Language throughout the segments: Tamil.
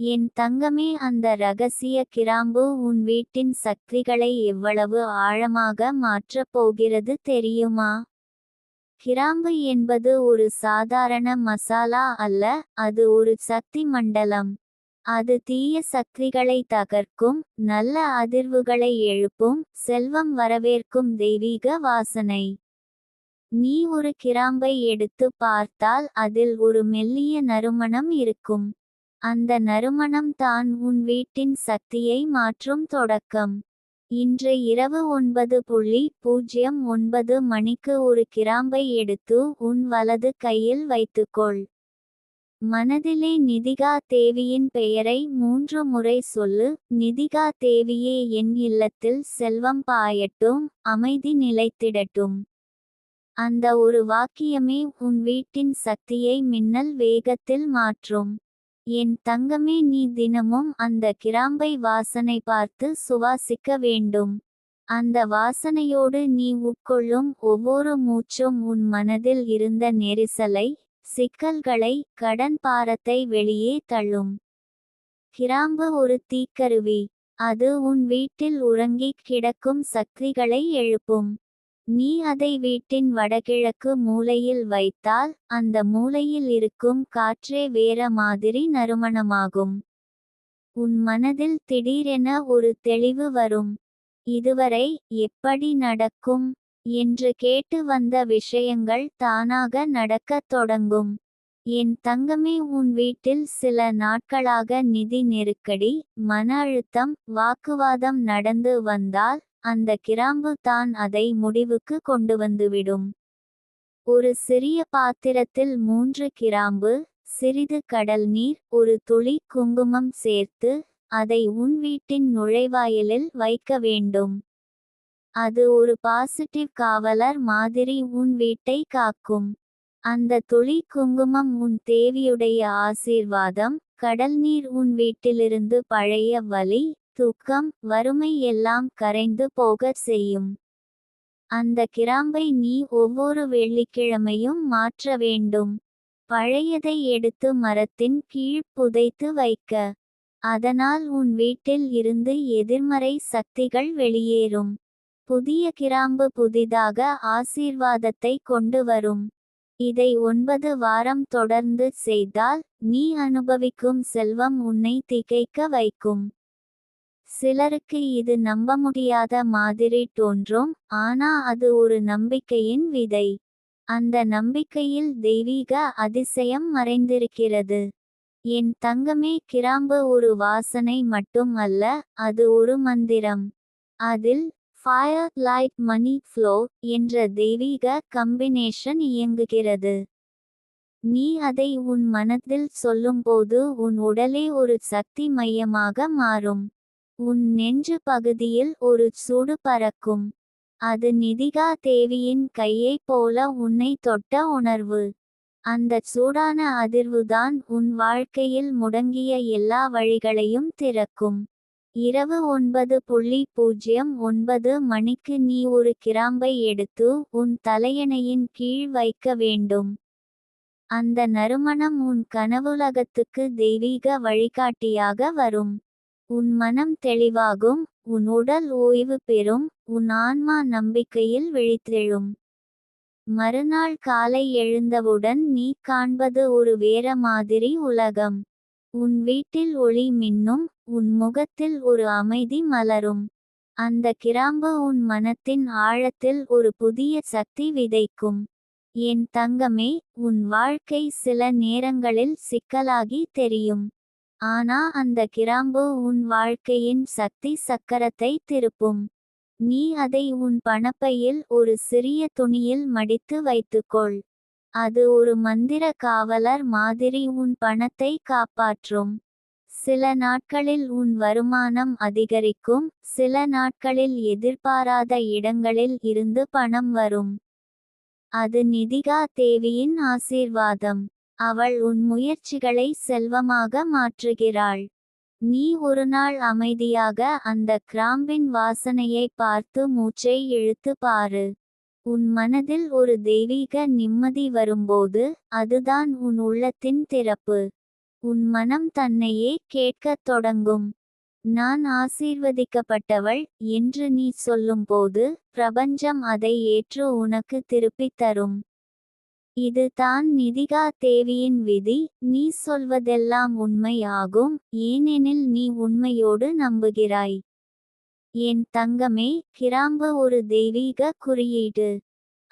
என் தங்கமே அந்த ரகசிய கிராம்பு உன் வீட்டின் சக்திகளை எவ்வளவு ஆழமாக மாற்றப் போகிறது தெரியுமா? கிராம்பு என்பது ஒரு சாதாரண மசாலா அல்ல அது ஒரு சக்தி மண்டலம். அது தீய சக்திகளை தகர்க்கும் நல்ல அதிர்வுகளை எழுப்பும் செல்வம் வரவேற்கும் தெய்வீக வாசனை. நீ ஒரு கிராம்பை எடுத்து பார்த்தால் அதில் ஒரு மெல்லிய நறுமணம் இருக்கும். அந்த நறுமணம் தான் உன் வீட்டின் சக்தியை மாற்றும் தொடக்கம். இன்று இரவு ஒன்பது புள்ளி பூஜ்ஜியம் ஒன்பது மணிக்கு ஒரு கிராம்பை எடுத்து உன் வலது கையில் வைத்துக்கொள். மனதிலே நிதிகா தேவியின் பெயரை மூன்று முறை சொல்லு. நிதிகா தேவியே என் இல்லத்தில் செல்வம் பாயட்டும் அமைதி நிலைத்திடட்டும். அந்த ஒரு வாக்கியமே உன் வீட்டின் சக்தியை மின்னல் வேகத்தில் மாற்றும். என் தங்கமே நீ தினமும் அந்த கிராம்பை வாசனை பார்த்து சுவாசிக்க வேண்டும். அந்த வாசனையோடு நீ உட்கொள்ளும் ஒவ்வொரு மூச்சும் உன் மனதில் இருந்த நெரிசலை சிக்கல்களை கடன் பாரத்தை வெளியே தள்ளும். கிராம்பு ஒரு தீக்கருவி. அது உன் வீட்டில் உறங்கிக் கிடக்கும் சக்திகளை எழுப்பும். நீ அதை வீட்டின் வடகிழக்கு மூலையில் வைத்தால் அந்த மூலையில் இருக்கும் காற்றே வேற மாதிரி நறுமணமாகும். உன் மனதில் திடீரென ஒரு தெளிவு வரும். இதுவரை எப்படி நடக்கும்? என்று கேட்டு வந்த விஷயங்கள் தானாக நடக்கத் தொடங்கும். என் தங்கமே உன் வீட்டில் சில நாட்களாக நிதி நெருக்கடி மன அழுத்தம் வாக்குவாதம் நடந்து வந்தால் அந்த கிராம்பு தான் அதை முடிவுக்கு கொண்டு வந்துவிடும். ஒரு சிறிய பாத்திரத்தில் மூன்று கிராம்பு சிறிது கடல் நீர் ஒரு துளி குங்குமம் சேர்த்து அதை உன் வீட்டின் நுழைவாயிலில் வைக்க வேண்டும். அது ஒரு பாசிட்டிவ் காவலர் மாதிரி உன் வீட்டை காக்கும். அந்த துளி குங்குமம் உன் தேவியுடைய ஆசீர்வாதம் கடல் நீர் உன் வீட்டிலிருந்து பழைய வலி துக்கம் வறுமை எல்லாம் கரைந்து போகச் செய்யும். அந்த கிராம்பை நீ ஒவ்வொரு வெள்ளிக்கிழமையும் மாற்ற வேண்டும். பழையதை எடுத்து மரத்தின் கீழ் புதைத்து வைக்க. அதனால் உன் வீட்டில் இருந்து எதிர்மறை சக்திகள் வெளியேறும். புதிய கிராம்பு புதிதாக ஆசீர்வாதத்தை கொண்டு வரும். இதை ஒன்பது வாரம் தொடர்ந்து செய்தால் நீ அனுபவிக்கும் செல்வம் உன்னை திகைக்க வைக்கும். சிலருக்கு இது நம்ப முடியாத மாதிரி தோன்றும் ஆனா அது ஒரு நம்பிக்கையின் விதை. அந்த நம்பிக்கையில் தெய்வீக அதிசயம் மறைந்திருக்கிறது. என் தங்கமே கிராம்பு ஒரு வாசனை மட்டும் அல்ல அது ஒரு மந்திரம். அதில் ஃபயர் லைட் மணி ஃப்ளோ என்ற தெய்வீக கம்பினேஷன் இயங்குகிறது. நீ அதை உன் மனதில் சொல்லும்போது உன் உடலே ஒரு சக்தி மையமாக மாறும். உன் நெஞ்சு பகுதியில் ஒரு சூடு பறக்கும். அது நிதிகா தேவியின் கையைப் போல உன்னை தொட்ட உணர்வு. அந்த சூடான அதிர்வுதான் உன் வாழ்க்கையில் முடங்கிய எல்லா வழிகளையும் திறக்கும். இரவு ஒன்பது புள்ளி பூஜ்ஜியம் ஒன்பது மணிக்கு நீ ஒரு கிராம்பை எடுத்து உன் தலையணையின் கீழ் வைக்க வேண்டும். அந்த நறுமணம் உன் கனவுலகத்துக்கு தெய்வீக வழிகாட்டியாக வரும். உன் மனம் தெளிவாகும் உன் உடல் ஓய்வு பெறும் உன் ஆன்மா நம்பிக்கையில் விழித்தெழும். மறுநாள் காலை எழுந்தவுடன் நீ காண்பது ஒரு வேற மாதிரி உலகம். உன் வீட்டில் ஒளி மின்னும் உன் முகத்தில் ஒரு அமைதி மலரும். அந்த கிராம்பு உன் மனத்தின் ஆழத்தில் ஒரு புதிய சக்தி விதைக்கும். என் தங்கமே உன் வாழ்க்கை சில நேரங்களில் சிக்கலாகி தெரியும். ஆனா அந்த கிராம்பு உன் வாழ்க்கையின் சக்தி சக்கரத்தை திருப்பும். நீ அதை உன் பணப்பையில் ஒரு சிறிய துணியில் மடித்து வைத்துக்கொள். அது ஒரு மந்திர காவலர் மாதிரி உன் பணத்தை காப்பாற்றும். சில நாட்களில் உன் வருமானம் அதிகரிக்கும் சில நாட்களில் எதிர்பாராத இடங்களில் இருந்து பணம் வரும். அது நிதிகா தேவியின் ஆசீர்வாதம். அவள் உன் முயற்சிகளை செல்வமாக மாற்றுகிறாள். நீ ஒரு நாள் அமைதியாக அந்த கிராம்பின் வாசனையை பார்த்து மூச்சை இழுத்து பாரு. உன் மனதில் ஒரு தெய்வீக நிம்மதி வரும்போது அதுதான் உன் உள்ளத்தின் திறப்பு. உன் மனம் தன்னையே கேட்கத் தொடங்கும். நான் ஆசீர்வதிக்கப்பட்டவள் என்று நீ சொல்லும்போது பிரபஞ்சம் அதை ஏற்று உனக்கு திருப்பித் தரும். இது தான் நிதிகா தேவியின் விதி. நீ சொல்வதெல்லாம் உண்மை ஆகும் ஏனெனில் நீ உண்மையோடு நம்புகிறாய். என் தங்கமே கிராம்பு ஒரு தெய்வீக குறியீடு.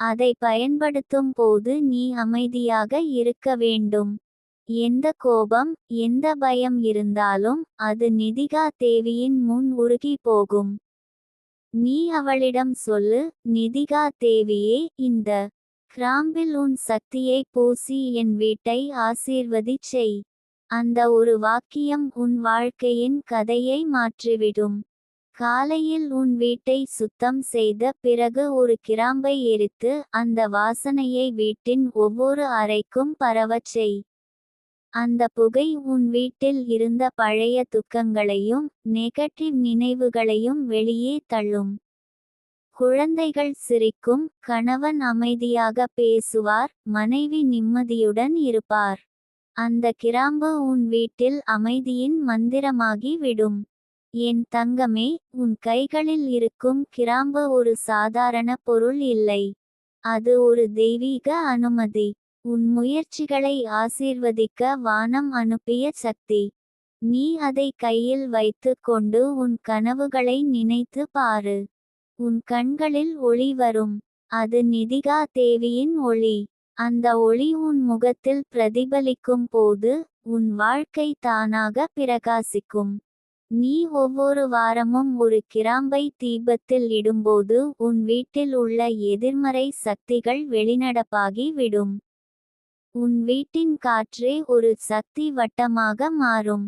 அதை பயன்படுத்தும் போது நீ அமைதியாக இருக்க வேண்டும். எந்த கோபம் எந்த பயம் இருந்தாலும் அது நிதிகா தேவியின் முன் உருகி போகும். நீ அவளிடம் சொல்லு நிதிகா தேவியே இந்த கிராம்பில் உன் சக்தியை பூசி என் வீட்டை ஆசீர்வதிச் செய். அந்த ஒரு வாக்கியம் உன் வாழ்க்கையின் கதையை மாற்றிவிடும். காலையில் உன் வீட்டை சுத்தம் செய்த பிறகு ஒரு கிராம்பை எரித்து அந்த வாசனையை வீட்டின் ஒவ்வொரு அறைக்கும் பரவச் செய். அந்த புகை உன் வீட்டில் இருந்த பழைய துக்கங்களையும் நெகட்டிவ் நினைவுகளையும் வெளியே தள்ளும். குழந்தைகள் சிரிக்கும் கணவன் அமைதியாக பேசுவார் மனைவி நிம்மதியுடன் இருப்பார். அந்த கிராம்பு உன் வீட்டில் அமைதியின் மந்திரமாகி விடும். என் தங்கமே உன் கைகளில் இருக்கும் கிராம்பு ஒரு சாதாரண பொருள் இல்லை. அது ஒரு தெய்வீக அனுமதி. உன் முயற்சிகளை ஆசீர்வதிக்க வானம் அனுப்பிய சக்தி. நீ அதை கையில் வைத்து கொண்டு உன் கனவுகளை நினைத்து பாரு. உன் கண்களில் ஒளி வரும். அது நிதிகா தேவியின் ஒளி. அந்த ஒளி உன் முகத்தில் பிரதிபலிக்கும் போது உன் வாழ்க்கை தானாக பிரகாசிக்கும். நீ ஒவ்வொரு வாரமும் ஒரு கிராம்பை தீபத்தில் இடும்போது உன் வீட்டில் உள்ள எதிர்மறை சக்திகள் வெளிநடப்பாகி விடும். உன் வீட்டின் காற்றே ஒரு சக்தி வட்டமாக மாறும்.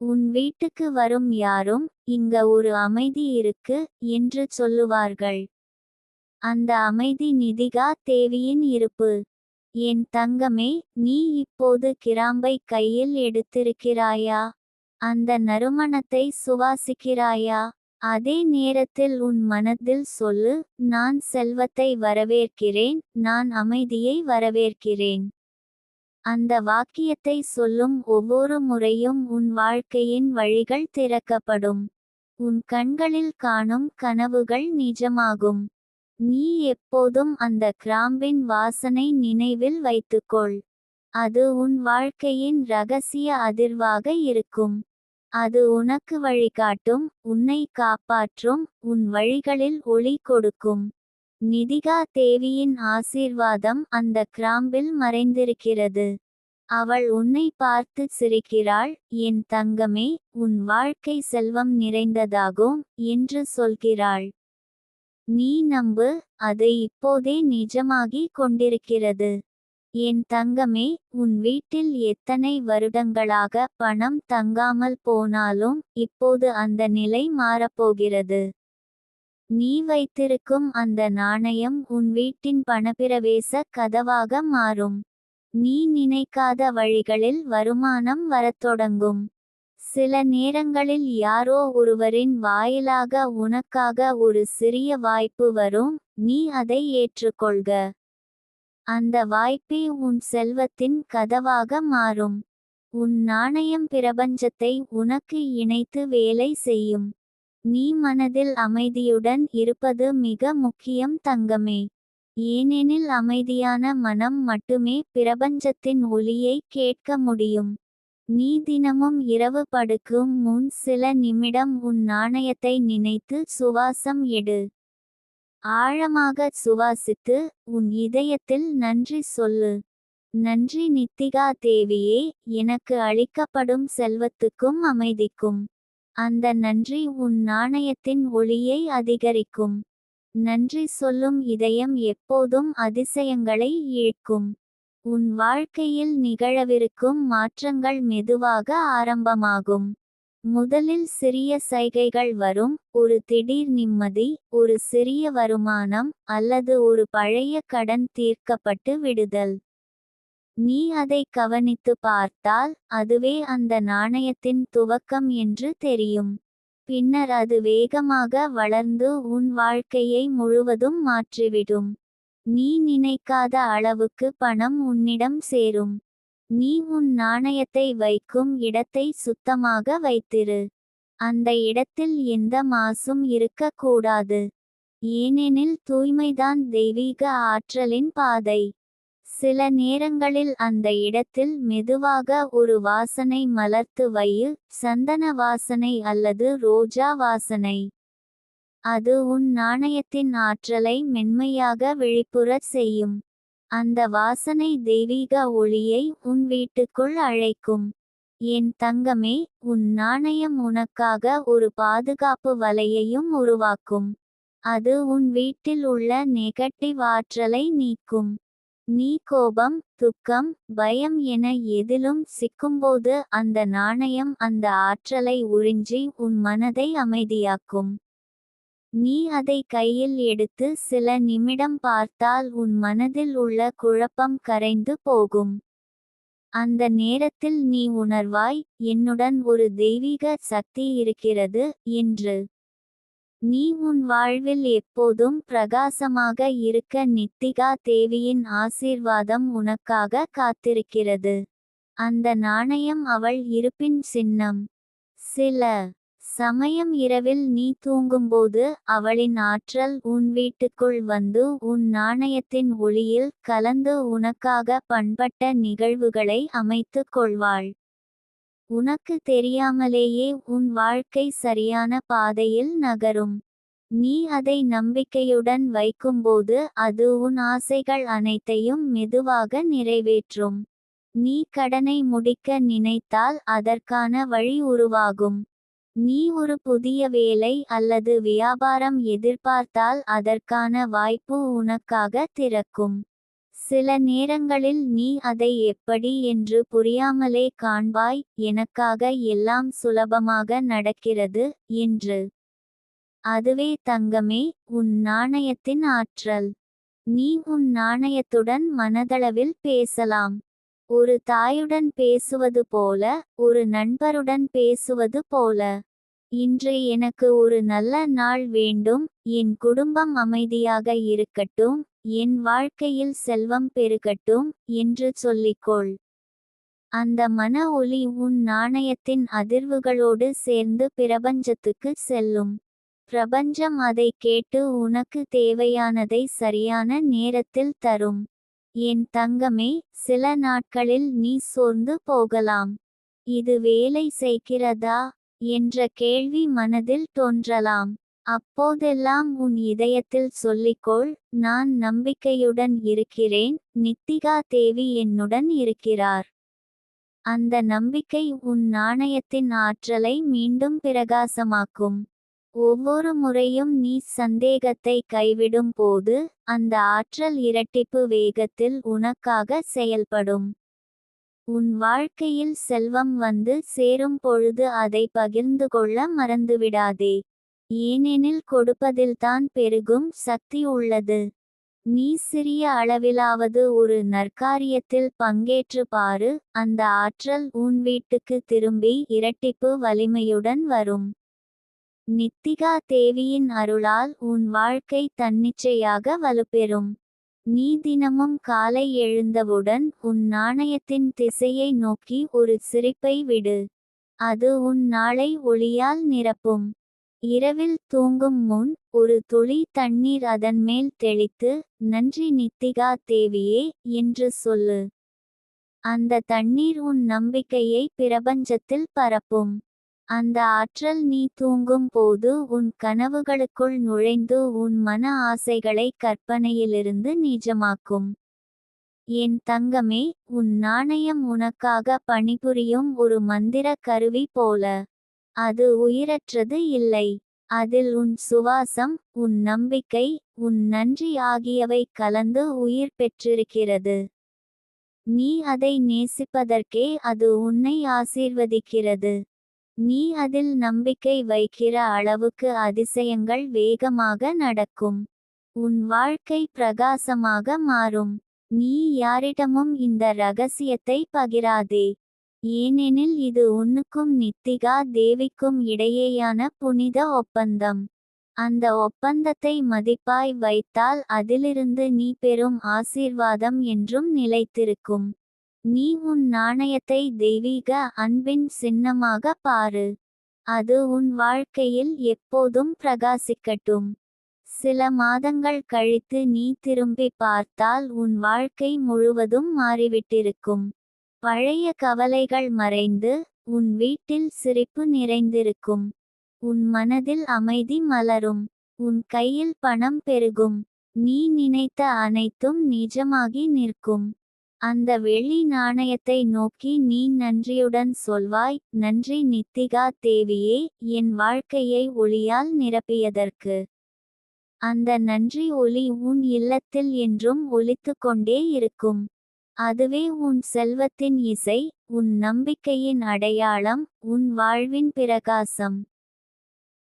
உன் வீட்டுக்கு வரும் யாரும் இங்க ஒரு அமைதி இருக்கு என்று சொல்லுவார்கள். அந்த அமைதி நிதிகா தேவியின் இருப்பு. என் தங்கமே நீ இப்போது கிராம்பை கையில் எடுத்திருக்கிறாயா? அந்த நறுமணத்தை சுவாசிக்கிறாயா? அதே நேரத்தில் உன் மனதில் சொல்லு நான் செல்வத்தை வரவேற்கிறேன் நான் அமைதியை வரவேற்கிறேன். அந்த வாக்கியத்தை சொல்லும் ஒவ்வொரு முறையும் உன் வாழ்க்கையின் வழிகள் திறக்கப்படும். உன் கண்களில் காணும் கனவுகள் நிஜமாகும். நீ எப்போதும் அந்த கிராம்பின் வாசனை நினைவில் வைத்துக்கொள். அது உன் வாழ்க்கையின் ரகசிய அதிர்வாக இருக்கும். அது உனக்கு வழிகாட்டும் உன்னை காப்பாற்றும் உன் வழிகளில் ஒளி கொடுக்கும். நிதிகா தேவியின் ஆசீர்வாதம் அந்த கிராம்பில் மறைந்திருக்கிறது. அவள் உன்னை பார்த்து சிரிக்கிறாள் என் தங்கமே உன் வாழ்க்கை செல்வம் நிறைந்ததாகும் என்று சொல்கிறாள். நீ நம்பு அது இப்போதே நிஜமாகி கொண்டிருக்கிறது. என் தங்கமே உன் வீட்டில் எத்தனை வருடங்களாக பணம் தங்காமல் போனாலும் இப்போது அந்த நிலை மாறப்போகிறது. நீ வைத்திருக்கும் அந்த நாணயம் உன் வீட்டின் பணப்பிரவேச கதவாக மாறும். நீ நினைக்காத வழிகளில் வருமானம் வரத் தொடங்கும். சில நேரங்களில் யாரோ ஒருவரின் வாயிலாக உனக்காக ஒரு சிறிய வாய்ப்பு வரும். நீ அதை ஏற்றுக்கொள்க. அந்த வாய்ப்பே உன் செல்வத்தின் கதவாக மாறும். உன் நாணயம் பிரபஞ்சத்தை உனக்கு இணைத்து வேலை செய்யும். நீ மனதில் அமைதியுடன் இருப்பது மிக முக்கியம் தங்கமே. ஏனெனில் அமைதியான மனம் மட்டுமே பிரபஞ்சத்தின் ஒளியை கேட்க முடியும். நீ தினமும் இரவு படுக்கும் முன் சில நிமிடம் உன் நாணயத்தை நினைத்து சுவாசம் எடு. ஆழமாக சுவாசித்து உன் இதயத்தில் நன்றி சொல்லு. நன்றி நித்திகா தேவியே எனக்கு அளிக்கப்படும் செல்வத்துக்கும் அமைதிக்கும். அந்த நன்றி உன் நாணயத்தின் ஒளியை அதிகரிக்கும். நன்றி சொல்லும் இதயம் எப்போதும் அதிசயங்களை ஈழ்க்கும் உன் வாழ்க்கையில் நிகழவிருக்கும் மாற்றங்கள் மெதுவாக ஆரம்பமாகும். முதலில் சிறிய சைகைகள் வரும் ஒரு திடீர் நிம்மதி ஒரு சிறிய வருமானம் அல்லது ஒரு பழைய கடன் தீர்க்கப்பட்டு விடுதல். நீ அதை கவனித்து பார்த்தால் அதுவே அந்த நாணயத்தின் துவக்கம் என்று தெரியும். பின்னர் அது வேகமாக வளர்ந்து உன் வாழ்க்கையை முழுவதும் மாற்றிவிடும். நீ நினைக்காத அளவுக்கு பணம் உன்னிடம் சேரும். நீ உன் நாணயத்தை வைக்கும் இடத்தை சுத்தமாக வைத்திரு. அந்த இடத்தில் எந்த மாசும் இருக்கக்கூடாது. ஏனெனில் தூய்மைதான் தெய்வீக ஆற்றலின் பாதை. சில நேரங்களில் அந்த இடத்தில் மெதுவாக ஒரு வாசனை மலர்த்து வையு சந்தன வாசனை அல்லது ரோஜா வாசனை. அது உன் நாணயத்தின் ஆற்றலை மென்மையாக விழிப்புறச் செய்யும். அந்த வாசனை தெய்வீக ஒளியை உன் வீட்டுக்குள் அழைக்கும். என் தங்கமே உன் நாணயம் உனக்காக ஒரு பாதுகாப்பு வலையையும் உருவாக்கும். அது உன் வீட்டில் உள்ள நெகட்டிவ் ஆற்றலை நீக்கும். நீ கோபம் துக்கம் பயம் என எதிலும் சிக்கும்போது அந்த நாணயம் அந்த ஆற்றலை உறிஞ்சி உன் மனதை அமைதியாக்கும். நீ அதை கையில் எடுத்து சில நிமிடம் பார்த்தால் உன் மனதில் உள்ள குழப்பம் கரைந்து போகும். அந்த நேரத்தில் நீ உணர்வாய் என்னுடன் ஒரு தெய்வீக சக்தி இருக்கிறது என்று. நீ உன் வாழ்வில் எப்போதும் பிரகாசமாக இருக்க நித்திகா தேவியின் ஆசீர்வாதம் உனக்காக காத்திருக்கிறது. அந்த நாணயம் அவள் இருப்பின் சின்னம். சில சமயம் இரவில் நீ தூங்கும்போது அவளின் ஆற்றல் உன் வீட்டுக்குள் வந்து உன் நாணயத்தின் ஒளியில் கலந்து உனக்காக பண்பட்ட நிகழ்வுகளை அமைத்துக் கொள்வாள். உனக்கு தெரியாமலேயே உன் வாழ்க்கை சரியான பாதையில் நகரும். நீ அதை நம்பிக்கையுடன் வைக்கும்போது அது உன் ஆசைகள் அனைத்தையும் மெதுவாக நிறைவேற்றும். நீ கடனை முடிக்க நினைத்தால் அதற்கான வழி உருவாகும். நீ ஒரு புதிய வேலை அல்லது வியாபாரம் எதிர்பார்த்தால் அதற்கான வாய்ப்பு உனக்காக திறக்கும். சில நேரங்களில் நீ அதை எப்படி என்று புரியாமலே காண்பாய் எனக்காக எல்லாம் சுலபமாக நடக்கிறது என்று. அதுவே தங்கமே உன் நாணயத்தின் ஆற்றல். நீ உன் நாணயத்துடன் மனதளவில் பேசலாம். ஒரு தாயுடன் பேசுவது போல ஒரு நண்பருடன் பேசுவது போல. இன்று எனக்கு ஒரு நல்ல நாள் வேண்டும் என் குடும்பம் அமைதியாக இருக்கட்டும் என் வாழ்க்கையில் செல்வம் பெருகட்டும் என்று சொல்லிக்கொள். அந்த மன ஒளி உன் நாணயத்தின் அதிர்வுகளோடு சேர்ந்து பிரபஞ்சத்துக்கு செல்லும். பிரபஞ்சம் அதை கேட்டு உனக்கு தேவையானதை சரியான நேரத்தில் தரும். என் தங்கமே சில நாட்களில் நீ சோர்ந்து போகலாம். இது வேலை செய்கிறதா? என்ற கேள்வி மனதில் தோன்றலாம். அப்போதெல்லாம் உன் இதயத்தில் சொல்லிக்கொள் நான் நம்பிக்கையுடன் இருக்கிறேன் நித்திகா தேவி என்னுடன் இருக்கிறார். அந்த நம்பிக்கை உன் நாணயத்தின் ஆற்றலை மீண்டும் பிரகாசமாக்கும். ஒவ்வொரு முறையும் நீ சந்தேகத்தை கைவிடும் போது அந்த ஆற்றல் இரட்டிப்பு வேகத்தில் உனக்காக செயல்படும். உன் வாழ்க்கையில் செல்வம் வந்து சேரும் பொழுது அதை பகிர்ந்து கொள்ள மறந்துவிடாதே. ஏனெனில் கொடுப்பதில்தான் பெருகும் சக்தி உள்ளது. நீ சிறிய அளவிலாவது ஒரு நற்காரியத்தில் பங்கேற்று பாரு அந்த ஆற்றல் உன் வீட்டுக்கு திரும்பி இரட்டிப்பு வலிமையுடன் வரும். நித்திகா தேவியின் அருளால் உன் வாழ்க்கை தன்னிச்சையாக வலுப்பெறும். நீ தினமும் காலை எழுந்தவுடன் உன் நாணயத்தின் திசையை நோக்கி ஒரு சிரிப்பை விடு. அது உன் நாளை ஒளியால் நிரப்பும். இரவில் தூங்கும் முன் ஒரு துளி தண்ணீர் அதன் மேல் தெளித்து நன்றி நித்திகா தேவியே என்று சொல்லு. அந்த தண்ணீர் உன் நம்பிக்கையை பிரபஞ்சத்தில் பரப்பும். அந்த ஆற்றல் நீ தூங்கும் போது உன் கனவுகளுக்குள் நுழைந்து உன் மன ஆசைகளை கற்பனையிலிருந்து நீஜமாக்கும். என் தங்கமே உன் நாணயம் உனக்காக பணிபுரியும் ஒரு மந்திர கருவி போல. அது உயிரற்றது இல்லை. அதில் உன் சுவாசம் உன் நம்பிக்கை உன் நன்றி ஆகியவை கலந்து உயிர் பெற்றிருக்கிறது. நீ அதை நேசிப்பதற்கே அது உன்னை ஆசீர்வதிக்கிறது. நீ அதில் நம்பிக்கை வைக்கிற அளவுக்கு அதிசயங்கள் வேகமாக நடக்கும். உன் வாழ்க்கை பிரகாசமாக மாறும். நீ யாரிடமும் இந்த ரகசியத்தை பகிராதே. ஏனெனில் இது உன்னுக்கும் நித்திகா தேவிக்கும் இடையேயான புனித ஒப்பந்தம். அந்த ஒப்பந்தத்தை மதிப்பாய் வைத்தால் அதிலிருந்து நீ பெறும் ஆசீர்வாதம் என்றும் நிலைத்திருக்கும். நீ உன் நாணயத்தை தெய்வீக அன்பின் சின்னமாக பாரு. அது உன் வாழ்க்கையில் எப்போதும் பிரகாசிக்கட்டும். சில மாதங்கள் கழித்து நீ திரும்பி பார்த்தால் உன் வாழ்க்கை முழுவதும் மாறிவிட்டிருக்கும். பழைய கவலைகள் மறைந்து உன் வீட்டில் சிரிப்பு நிறைந்திருக்கும். உன் மனதில் அமைதி மலரும். உன் கையில் பணம் பெருகும். நீ நினைத்த அனைத்தும் நிஜமாகி நிற்கும். அந்த வெள்ளி நாணயத்தை நோக்கி நீ நன்றியுடன் சொல்வாய் நன்றி நித்திகா தேவியே என் வாழ்க்கையை ஒளியால் நிரப்பியதற்கு. அந்த நன்றி ஒளி உன் இல்லத்தில் என்றும் ஒலித்து கொண்டே இருக்கும். அதுவே உன் செல்வத்தின் இசை உன் நம்பிக்கையின் அடையாளம் உன் வாழ்வின் பிரகாசம்.